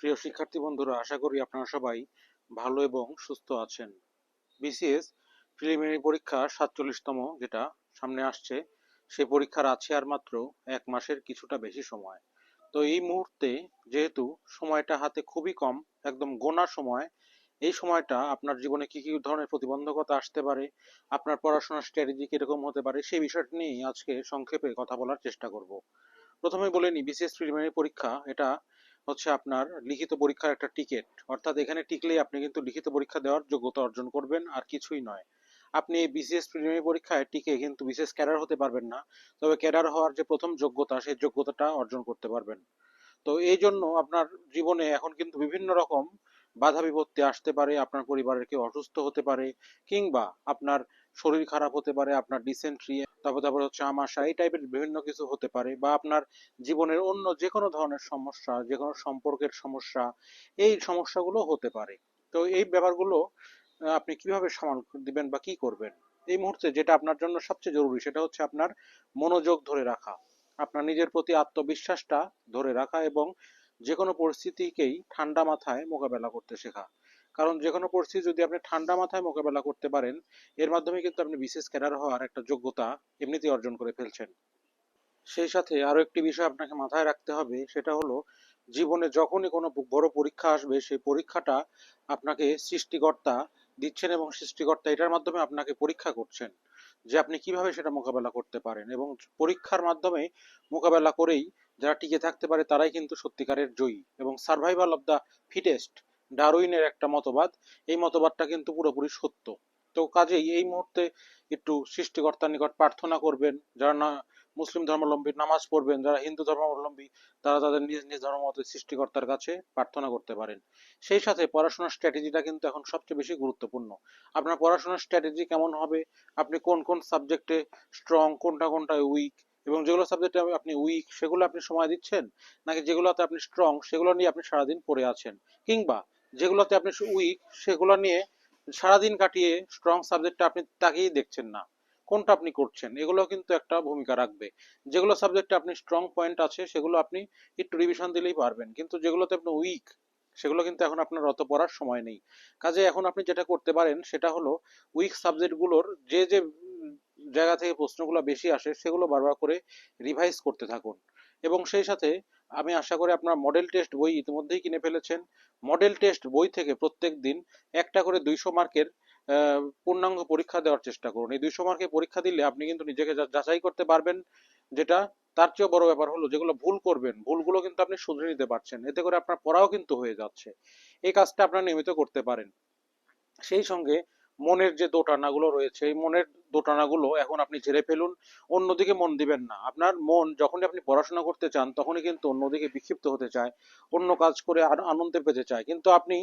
প্রিয় শিক্ষার্থী বন্ধুরা, আশা করি আপনারা সবাই ভালো এবং সুস্থ আছেন। বিসিএস প্রিলিমিনারি পরীক্ষা সাতচল্লিশতম যেটা সামনে আসছে সেই পরীক্ষার আছে আর মাত্র এক মাসের কিছুটা বেশি সময়। তো এই মুহূর্তে যেহেতু সময়টা হাতে খুবই কম, একদম গোনা সময়, এই সময়টা আপনার জীবনে কি কি ধরনের প্রতিবন্ধকতা আসতে পারে, আপনার পড়াশোনার স্ট্র্যাটেজি কীরকম হতে পারে, সেই বিষয়টা নিয়েই আজকে সংক্ষেপে কথা বলার চেষ্টা করব। প্রথমে বলে নিই, বিসিএস প্রিলিমিনারি পরীক্ষা এটা হচ্ছে আপনার লিখিত পরীক্ষার একটা টিকিট অর্থাৎ এখানে টিকলেই আপনি কিন্তু লিখিত পরীক্ষা দেওয়ার যোগ্যতা অর্জন করবেন আর কিছুই নয়। আপনি বিসিএস প্রিলিমিনারি পরীক্ষায় টিকে কিন্তু বিশেষ ক্যাডার হতে পারবেন না। তবে ক্যাডার হওয়ার যে প্রথম যোগ্যতা, সেই যোগ্যতাটা অর্জন করতে পারবেন। তো এই জন্য আপনার জীবনে এখন কিন্তু বিভিন্ন রকম বাধা বিপত্তি আসতে পারে। আপনার পরিবারের কেউ অসুস্থ হতে পারে কিংবা আপনার শরীর খারাপ হতে পারে, আপনার ডিসেন্ট্রি তারপর তারপর হচ্ছে আমাশা, এই টাইপের বিভিন্ন কিছু হতে পারে বা আপনার জীবনের অন্য যে কোনো ধরনের সমস্যা যে কোনো সম্পর্কের সমস্যা, এই সমস্যাগুলো হতে পারে। তো এই ব্যাপারগুলো আপনি কীভাবে সামাল দিবেন বা কি করবেন? এই মুহূর্তে যেটা আপনার জন্য সবচেয়ে জরুরি সেটা হচ্ছে আপনার মনোযোগ ধরে রাখা। আপনার নিজের প্রতি আত্মবিশ্বাসটা ধরে রাখা এবং যে কোনো পরিস্থিতিকেই ঠান্ডা মাথায় মোকাবেলা করতে শেখা। কারণ যে কোনো পরিস্থিতি যদি আপনি ঠান্ডা মাথায় মোকাবেলা করতে পারেন, এর মাধ্যমে কিন্তু আপনি বিশেষ ক্যাডার হওয়ার একটা যোগ্যতা এমনিতেই অর্জন করে ফেলছেন। সেই সাথে আরও একটি বিষয় আপনাকে মাথায় রাখতে হবে, সেটা হলো জীবনে যখনই কোনো বড় পরীক্ষা আসবে, সেই পরীক্ষাটা আপনাকে সৃষ্টিকর্তা দিচ্ছেন এবং সৃষ্টিকর্তা এটার মাধ্যমে আপনাকে পরীক্ষা করছেন যে আপনি কীভাবে সেটা মোকাবেলা করতে পারেন এবং পরীক্ষার মাধ্যমে মোকাবেলা করেই যারা টিকে থাকতে পারে তারাই কিন্তু সত্যিকারের জয়ী এবং সার্ভাইভাল অব দ্য ফিটেস্ট ডারউইনের একটা মতবাদ। এই মতবাদটা কিন্তু পুরোপুরি সত্য। তো কাজেই এই মুহূর্তে একটু সৃষ্টিকর্তার নিকট প্রার্থনা করবেন, যারা না, মুসলিম ধর্মাবলম্বী নামাজ পড়বেন, যারা হিন্দু ধর্মাবলম্বী, তারা তাদের নিজ নিজ ধর্ম মতে সৃষ্টিকর্তার কাছে প্রার্থনা করতে পারেন। সেই সাথে পড়াশোনার স্ট্র্যাটেজিটা কিন্তু এখন সবচেয়ে বেশি গুরুত্বপূর্ণ। আপনার পড়াশোনার স্ট্র্যাটেজি কেমন হবে? আপনি কোন কোন সাবজেক্টে স্ট্রং কোনটা কোনটা উইক এবং যেগুলো সাবজেক্টে আপনি উইক সেগুলো আপনি সময় দিচ্ছেন? নাকি যেগুলোতে আপনি স্ট্রং সেগুলো নিয়ে আপনি সারাদিন পড়ে আছেন? কিংবা যেগুলোতে আপনি উইক সেগুলো নিয়ে সারাদিন কাটিয়ে স্ট্রং সাবজেক্টটা আপনি তাকেই দেখছেন না। কোনটা আপনি করছেন? এগুলো কিন্তু একটা ভূমিকা রাখবে। যেগুলো সাবজেক্টে আপনি স্ট্রং পয়েন্ট আছে, সেগুলো আপনি একটু রিভিশন দিলেই পারবেন। কিন্তু যেগুলোতে আপনি উইক সেগুলো কিন্তু এখন আপনার অত পড়ার সময় নেই। কাজে এখন আপনি যেটা করতে পারেন, সেটা হলো উইক সাবজেক্টগুলোর যে যে জায়গা থেকে প্রশ্নগুলো বেশি আসে, সেগুলো বারবার করে রিভাইজ করতে থাকুন। এবং সেই সাথে আমি আশা করি আপনার মডেল টেস্ট বই ইতিমধ্যেই কিনে ফেলেছেন। মডেল টেস্ট বই থেকে প্রত্যেক দিন একটা করে দুইশো মার্কের পূর্ণাঙ্গ পরীক্ষা দেওয়ার চেষ্টা করুন। এই দুইশো মার্কের পরীক্ষা দিলে আপনি কিন্তু নিজেকে যাচাই করতে পারবেন, যেটা তার চেয়েও বড় ব্যাপার হলো যেগুলো ভুল করবেন, ভুলগুলো কিন্তু আপনি শুধরে নিতে পারছেন। এতে করে আপনার পড়াও কিন্তু হয়ে যাচ্ছে। এই কাজটা আপনারা নিয়মিত করতে পারেন। সেই সঙ্গে মনের যে দোটানাগুলো রয়েছে, এই মনের দোটানাগুলো এখন আপনি ঝেড়ে ফেলুন, অন্যদিকে মন দিবেন না। আপনার মন যখনই আপনি পড়াশোনা করতে চান, তখনই কিন্তু অন্যদিকে বিক্ষিপ্ত হতে চায়, অন্য কাজ করে আনন্দে পেতে চায়। কিন্তু আপনি,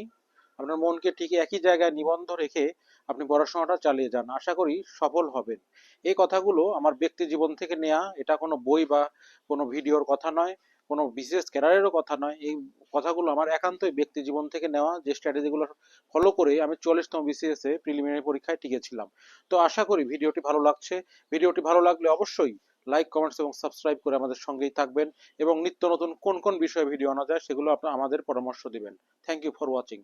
আপনার মনকে ঠিক একই জায়গায় নিবন্ধ রেখে আপনি পড়াশোনাটা চালিয়ে যান। আশা করি সফল হবেন। এই কথাগুলো আমার ব্যক্তি জীবন থেকে নেওয়া এটা কোনো বই বা কোনো ভিডিওর কথা নয়। কোনো বিশেষ ক্যারিয়ারেরও কথা নয়। এই কথাগুলো আমার একান্তই ব্যক্তি জীবন থেকে নেওয়া, যে স্ট্র্যাটেজিগুলো ফলো করে আমি চল্লিশতম বিসিএস প্রিলিমিনারি পরীক্ষায় টিকেছিলাম। তো আশা করি ভিডিওটি ভালো লাগছে। ভিডিওটি ভালো লাগলে অবশ্যই লাইক কমেন্টস এবং সাবস্ক্রাইব করে আমাদের সঙ্গেই থাকবেন এবং নিত্য নতুন কোন কোন বিষয়ে ভিডিও আনা যায় সেগুলো আপনার আমাদের পরামর্শ দিবেন। Thank you for watching